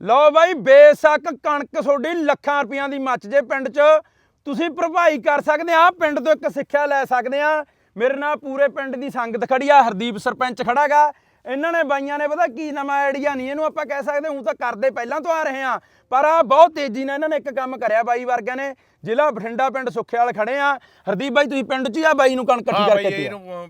ਲਓ ਬਾਈ ਬੇਸ਼ੱਕ ਕਣਕ ਤੁਹਾਡੀ ਲੱਖਾਂ ਰੁਪਈਆਂ ਦੀ ਮੱਚ ਜੇ ਪਿੰਡ 'ਚ। ਤੁਸੀਂ ਭਰਪਾਈ ਕਰ ਸਕਦੇ ਆ ਪਿੰਡ ਤੋਂ ਇੱਕ ਸਿੱਖਿਆ ਲੈ ਸਕਦੇ ਆ। ਮੇਰੇ ਨਾਲ ਪੂਰੇ ਪਿੰਡ ਦੀ ਸੰਗਤ ਖੜੀ ਆ ਹਰਦੀਪ ਸਰਪੰਚ ਖੜਾਗਾ। ਇਹਨਾਂ ਨੇ ਬਾਈਆਂ ਨੇ ਪਤਾ ਕੀ ਨਵਾਂ ਆਈਡੀਆ ਨਹੀਂ ਇਹਨੂੰ ਆਪਾਂ ਕਹਿ ਸਕਦੇ ਹੂੰ ਤਾਂ ਕਰਦੇ ਪਹਿਲਾਂ ਤੋਂ ਆ ਰਹੇ ਆ। ਪਰ ਆ ਬਹੁਤ ਤੇਜ਼ੀ ਨਾਲ ਇਹਨਾਂ ਨੇ ਇੱਕ ਕੰਮ ਕਰਿਆ ਬਾਈ ਵਰਗਿਆਂ ਨੇ। ਜ਼ਿਲ੍ਹਾ ਬਠਿੰਡਾ ਪਿੰਡ ਸੁਖਿਆਲ ਖੜੇ ਆ। ਹਰਦੀਪ ਬਾਈ ਤੁਸੀਂ ਪਿੰਡ 'ਚ ਹੀ ਆ? ਬਾਈ ਨੂੰ ਕਣਕ ਇਕੱਠੀ ਹਾਂ ਕਰਕੇ ਬਈ ਦਿੱਤੀ ਆ। ਇਹਨੂੰ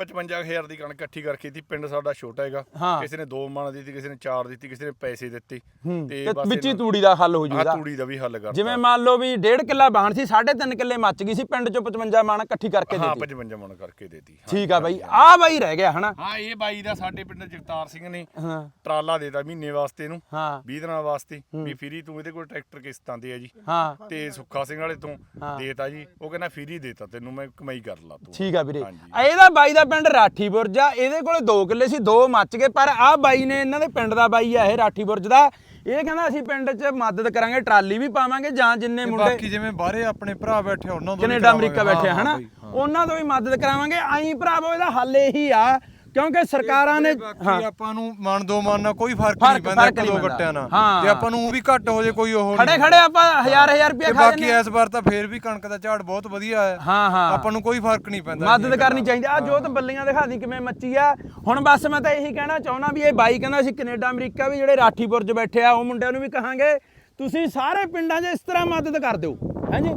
55000 ਦੀ ਕਣਕ ਇਕੱਠੀ ਕਰਕੇ ਦਿੱਤੀ ਪਿੰਡ ਸਾਡਾ ਛੋਟਾ ਹੈਗਾ। ਹਾਂ। ਕਿਸੇ ਨੇ 2 ਮਣ ਦਿੱਤੀ ਕਿਸੇ ਨੇ 4 ਦਿੱਤੀ ਕਿਸੇ ਨੇ ਪੈਸੇ ਦਿੱਤੇ। ਹੂੰ, ਤੇ ਵਿੱਚ ਹੀ ਤੂੜੀ ਦਾ ਹੱਲ ਹੋ ਜੂਗਾ। ਤੂੜੀ ਦਾ ਵੀ ਹੱਲ ਕਰਤਾ। ਜਿਵੇਂ ਮੰਨ ਲਓ ਵੀ 1.5 ਕਿੱਲਾ ਬਾਣ ਸੀ 3.5 ਕਿੱਲੇ ਮੱਚ ਗਈ ਸੀ ਪਿੰਡ ਚੋਂ 55 ਮਾਣ ਇਕੱਠੀ ਕਰਕੇ ਹਾਂ ਦਿੱਤੀ। 55 ਮਣ ਕਰਕੇ ਦੇਤੀ। ਠੀਕ ਆ ਬਾਈ ਆ ਬਾਈ ਰਹਿ ਗਿਆ ਹਨਾ? ਹਾਂ ਇਹ ਬਾਈ ਦਾ ਸਾਡੇ ਪਿੰਡ ਜਗਤਾਰ ਸਿੰਘ ਨੇ ਹਾਂ। ਟਰਾਲਾ ਦੇਤਾ ਮਹੀਨੇ ਵਾਸਤੇ ਨੂੰ ਹਾਂ। 20 ਦਿਨਾਂ ਵਾਸਤੇ। ਵੀ ਫਰੀ ਤੂੰ ਇਹਦੇ ਕੋਲ ਟਰੈਕਟਰ ਕਿਸ਼ਤਾਂ ਤੇ ਆ ਜੀ। ਹਾਂ। ਤੇ ਸੁੱਖਾ ਸਿੰਘ ਵਾਲੇ ਤੋਂ ਹਾਂ। ਦੇਤਾ ਜੀ। ਉਹ ਕਹਿੰਦਾ ਫਰੀ ਦੇਤਾ ਤੈਨੂੰ ਮੈਂ ਕਮਾਈ ਕਰ ਲਾ ਤੂੰ। ਠੀਕ ਆ ਵੀਰੇ। ਹਾਂਜੀ। ਆ ਇਹਦਾ ਬਾਈ ਦਾ ਪਿੰਡ ਰਾਠੀ ਬੁਰਜ ਆ ਇਹਦੇ ਕੋਲੇ 2 ਕਿੱਲੇ ਸੀ ਦੋ ਮੱਚ ਗਏ ਪਰ ਆ ਬਾਈ ਨੇ ਇਹਨਾਂ ਦੇ ਪਿੰਡ ਦਾ ਬਾਈ ਆ ਇਹ ਰਾਠੀ ਬੁਰਜ ਦਾ ਇਹ ਕਹਿੰਦਾ ਅਸੀਂ ਪਿੰਡ 'ਚ ਮਦਦ ਕਰਾਂਗੇ ਟਰਾਲੀ ਵੀ ਪਾਵਾਂਗੇ ਜਾਂ ਜਿੰਨੇ ਮੁੰਡੇ ਬਾਕੀ ਜਿਵੇਂ ਬਾਹਰੇ ਆਪਣੇ ਭਰਾ ਬੈਠੇ ਉਹਨਾਂ ਤੋਂ ਕੈਨੇਡਾ ਅਮਰੀਕਾ। ਬੈਠੇ ਹਨਾ। ਉਹਨਾਂ ਤੋਂ ਵੀ ਮਦਦ ਕਰਾਵਾਂਗੇ ਆਈ ਭਰਾਵੋ ਇਹਦਾ ਹੱਲ ਇਹੀ ਆ ਕਿਉਂਕਿ ਸਰਕਾਰਾਂ ਨੇ ਬਾਕੀ ਆਪਾਂ ਨੂੰ ਮਨ ਦੋ ਮਨ ਨਾਲ ਕੋਈ ਫ਼ਰਕ ਨਹੀਂ ਪੈਂਦਾ ਇੱਕ ਦੋ। ਗੱਟਿਆਂ ਨਾਲ। ਹਾਂ। ਤੇ ਆਪਾਂ ਨੂੰ ਵੀ ਘੱਟ ਹੋ ਜੇ ਕੋਈ ਉਹ ਖੜੇ। ਖੜੇ ਆਪਾਂ ਹਜ਼ਾਰ ਹਜ਼ਾਰ ਰੁਪਏ ਖਾ ਬਾਕੀ ਇਸ ਵਾਰ ਤਾਂ ਫੇਰ ਵੀ ਕਣਕ ਦਾ ਝਾੜ ਬਹੁਤ ਵਧੀਆ ਹੈ। ਹਾਂ ਹਾਂ। ਆਪਾਂ ਨੂੰ ਕੋਈ ਫ਼ਰਕ ਨਹੀਂ ਪੈਂਦਾ ਮਦਦ ਕਰਨੀ ਚਾਹੀਦੀ। ਆ ਜੋਤ ਬੱਲੀਆਂ ਦਿਖਾ ਦੀ ਕਿਵੇਂ ਮੱਚੀ ਆ। ਹੁਣ ਬਸ ਮੈਂ ਤਾਂ ਇਹੀ ਕਹਿਣਾ ਚਾਹੁੰਦਾ ਵੀ ਇਹ ਬਾਈ ਕਹਿੰਦਾ ਸੀ ਕੈਨੇਡਾ ਅਮਰੀਕਾ ਵੀ ਜਿਹੜੇ ਰਾਠੀਪੁਰ 'ਚ ਬੈਠੇ ਆ ਉਹ ਮੁੰਡਿਆਂ ਨੂੰ ਵੀ ਕਹਾਂਗੇ ਤੁਸੀਂ ਸਾਰੇ ਪਿੰਡਾਂ 'ਚ ਇਸ ਤਰ੍ਹਾਂ ਮਦਦ ਕਰ ਦਿਓ। ਹਾਂਜੀ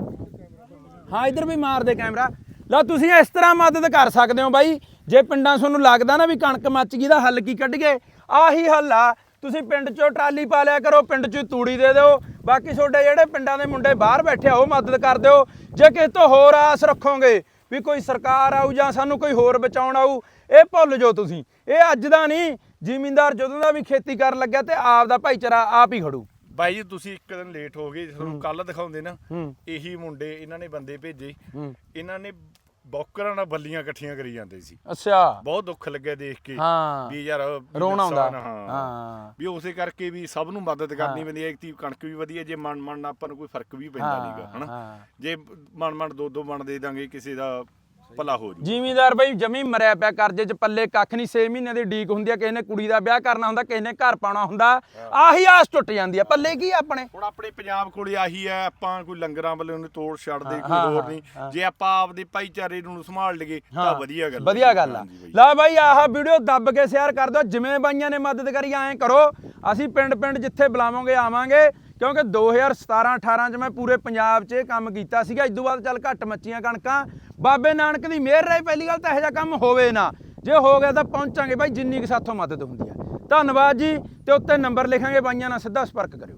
ਹਾਂ ਇਧਰ ਵੀ ਮਾਰ ਦੇ ਕੈਮਰਾ। ਲਓ ਤੁਸੀਂ ਇਸ ਤਰ੍ਹਾਂ ਮਦਦ ਕਰ ਸਕਦੇ ਹੋ ਬਾਈ। ਜੇ ਪਿੰਡਾਂ ਤੁਹਾਨੂੰ ਲੱਗਦਾ ਨਾ ਵੀ ਕਣਕ ਮੱਚ ਗਈ ਦਾ ਹੱਲ ਕੀ ਕੱਢੀਏ? ਆਹੀ ਹੱਲ ਆ। ਤੁਸੀਂ ਪਿੰਡ 'ਚੋਂ ਟਰਾਲੀ ਪਾ ਲਿਆ ਕਰੋ ਪਿੰਡ 'ਚ ਤੂੜੀ ਦੇ ਦਿਓ। ਬਾਕੀ ਤੁਹਾਡੇ ਜਿਹੜੇ ਪਿੰਡਾਂ ਦੇ ਮੁੰਡੇ ਬਾਹਰ ਬੈਠੇ ਆ ਉਹ ਮਦਦ ਕਰ ਦਿਓ। ਜੇ ਕਿਸੇ ਤੋਂ ਹੋਰ ਆਸ ਰੱਖੋਗੇ ਵੀ ਕੋਈ ਸਰਕਾਰ ਆਊ ਜਾਂ ਸਾਨੂੰ ਕੋਈ ਹੋਰ ਬਚਾਉਣ ਆਊ ਇਹ ਭੁੱਲ ਜਾਓ ਤੁਸੀਂ। ਇਹ ਅੱਜ ਦਾ ਨਹੀਂ ਜ਼ਿਮੀਂਦਾਰ ਜਦੋਂ ਦਾ ਵੀ ਖੇਤੀ ਕਰਨ ਲੱਗਿਆ ਤੇ ਆਪ ਦਾ ਭਾਈਚਾਰਾ ਆਪ ਹੀ ਖੜੂ। ਬਾਈ ਜੀ ਤੁਸੀਂ ਇੱਕ ਦਿਨ ਲੇਟ ਹੋ ਗਏ ਤੁਹਾਨੂੰ ਕੱਲ ਦਿਖਾਉਂਦੇ ਨਾ। ਇਹੀ ਮੁੰਡੇ ਇਹਨਾਂ ਨੇ ਬੰਦੇ ਭੇਜੇ। ਇਹਨਾਂ ਨੇ ਬੌਕਰਾਂ ਨਾਲ ਬੱਲੀਆਂ ਇਕੱਠੀਆਂ ਕਰੀ ਜਾਂਦੇ ਸੀ। ਅੱਛਾ। ਬਹੁਤ ਦੁੱਖ ਲੱਗਿਆ ਦੇਖ ਕੇ ਹਾਂ। ਵੀ ਯਾਰ ਵੀ ਰੋਣਾ ਆਉਂਦਾ। ਨੁਕਸਾਨ, ਹਾਂ। ਹਾਂ। ਵੀ ਉਸੇ ਕਰਕੇ ਵੀ ਸਭ ਨੂੰ ਮਦਦ ਕਰਨੀ ਪੈਂਦੀ ਹੈ। ਇੱਕ ਤੀ ਕਣਕ ਵੀ ਵਧੀਆ ਜੇ ਮਨ ਮਨ ਆਪਾਂ ਨੂੰ ਕੋਈ ਫ਼ਰਕ ਵੀ ਪੈਂਦਾ ਨਹੀਂਗਾ ਹਨਾ? ਹਾਂ। ਜੇ ਮਨ ਮਨ ਦੋ ਦੋ ਮਨ ਦੇ ਦਾਂਗੇ ਕਿਸੇ ਦਾ ਭਲਾ ਹੋ ਜੂ ਜ਼ਿਮੀਂਦਾਰ ਬਈ ਜਮੀ ਮਰਿਆ ਪਿਆ ਕਰਜ਼ੇ 'ਚ ਪੱਲੇ ਕੱਖ ਨਹੀਂ 6 ਮਹੀਨੇ ਦੀ ਡੀਕ ਹੁੰਦੀ ਆ ਕਿਸੇ ਨੇ ਕੁੜੀ ਦਾ ਵਿਆਹ ਕਰਨਾ ਹੁੰਦਾ ਕਿਸੇ ਨੇ ਘਰ ਪਾਉਣਾ ਹੁੰਦਾ ਆਹੀ ਆਸ ਟੁੱਟ ਜਾਂਦੀ ਆ। ਪੱਲੇ ਕੀ ਆ ਆਪਣੇ? ਹੁਣ ਆਪਣੇ ਪੰਜਾਬ ਕੋਲੇ ਆਹੀ ਹੈ ਆਪਾਂ ਕੋਈ ਲੰਗਰਾਂ ਵੱਲੋਂ ਉਹਨੂੰ ਤੋੜ ਛੱਡਦੇ ਕੋਈ ਹੋਰ ਨਹੀਂ। ਜੇ ਆਪਾਂ ਆਪਦੇ ਭਾਈਚਾਰੇ ਨੂੰ ਸੰਭਾਲ ਲਈਏ ਤਾਂ ਵਧੀਆ ਗੱਲ। ਵਧੀਆ ਗੱਲ ਆ। ਲੈ ਬਾਈ। ਆਹ ਵੀਡੀਓ ਦੱਬ ਕੇ ਸ਼ੇਅਰ ਕਰ ਦਿਓ ਜਿਵੇਂ ਬਾਈਆਂ ਨੇ ਮਦਦ ਕਰੀ ਐਂ ਕਰੋ। ਅਸੀਂ ਪਿੰਡ ਪਿੰਡ ਜਿੱਥੇ ਬੁਲਾਵਾਂਗੇ ਆਵਾਂਗੇ। ਕਿਉਂਕਿ 2017 18 ਚ ਮੈਂ ਪੂਰੇ ਪੰਜਾਬ 'ਚ ਇਹ ਕੰਮ ਕੀਤਾ ਸੀਗਾ। ਇਦੋਂ ਬਾਅਦ ਚੱਲ ਘੱਟ ਮੱਚੀਆਂ ਕਣਕਾਂ। ਬਾਬੇ ਨਾਨਕ ਦੀ ਮਿਹਰ ਰਹੀ ਪਹਿਲੀ ਗੱਲ ਤਾਂ ਇਹੋ ਜਿਹਾ ਕੰਮ ਹੋਵੇ ਨਾ। ਜੇ ਹੋ ਗਿਆ ਤਾਂ ਪਹੁੰਚਾਂਗੇ। ਬਾਈ, ਜਿੰਨੀ ਕੁ ਸਾਥੋਂ ਮਦਦ ਹੁੰਦੀ ਹੈ। ਧੰਨਵਾਦ ਜੀ। ਤੇ ਉੱਤੇ ਨੰਬਰ ਲਿਖਾਂਗੇ। ਬਾਈਆਂ ਨਾਲ ਸਿੱਧਾ ਸੰਪਰਕ ਕਰਿਓ।